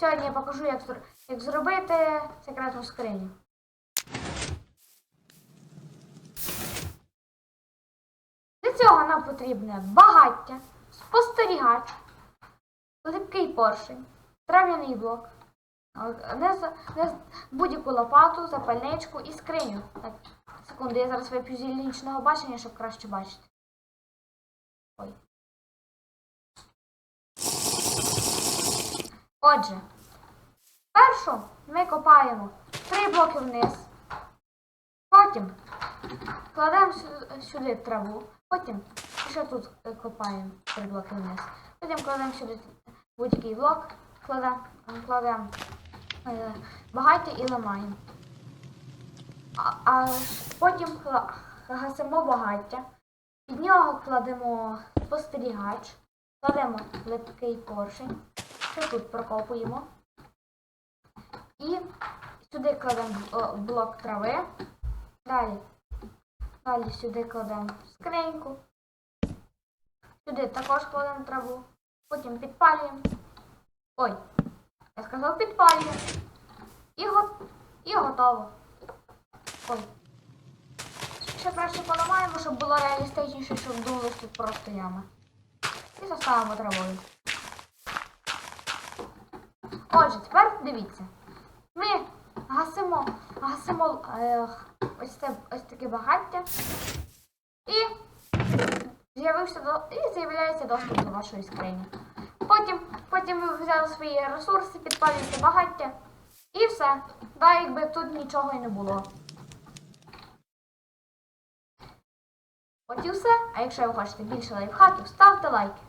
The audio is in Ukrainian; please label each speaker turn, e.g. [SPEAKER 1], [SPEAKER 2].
[SPEAKER 1] сьогодні я покажу, як, як зробити секретну скриню. Для цього нам потрібне багаття, спостерігач, липкий поршень, трав'яний блок, будь-яку лопату, запальничку і скриню. Так, секунду, я зараз вип'ю зілінічного бачення, щоб краще бачити. Отже, першу ми копаємо три блоки вниз, потім кладемо сюди траву, потім ще тут копаємо три блоки вниз, потім кладемо сюди будь-який блок, кладемо, кладемо е, і ламаємо. А, а потім гасимо багаття, під нього кладемо спостерігач, кладемо липкий поршень, тут прокопуємо. І сюди кладемо блок трави. Далі. Далі сюди кладемо скриньку. Сюди також кладемо траву. Потім підпалюємо. Ой, я сказав підпалюємо. І, го... і готово. Ой. Ще краще поламаємо, щоб було реалістичніше, щоб думали, тут просто яма. І заставимо травою. Отже, тепер дивіться. Ми гасимо, гасимо е, ось, це, ось таке багаття. І з'явився до, і з'являється доступ до вашої скрині. Потім, потім ви взяли свої ресурси, підпалюєте багаття. І все. Да, якби тут нічого і не було. От і все. А якщо ви хочете більше лайфхаків, ставте лайки.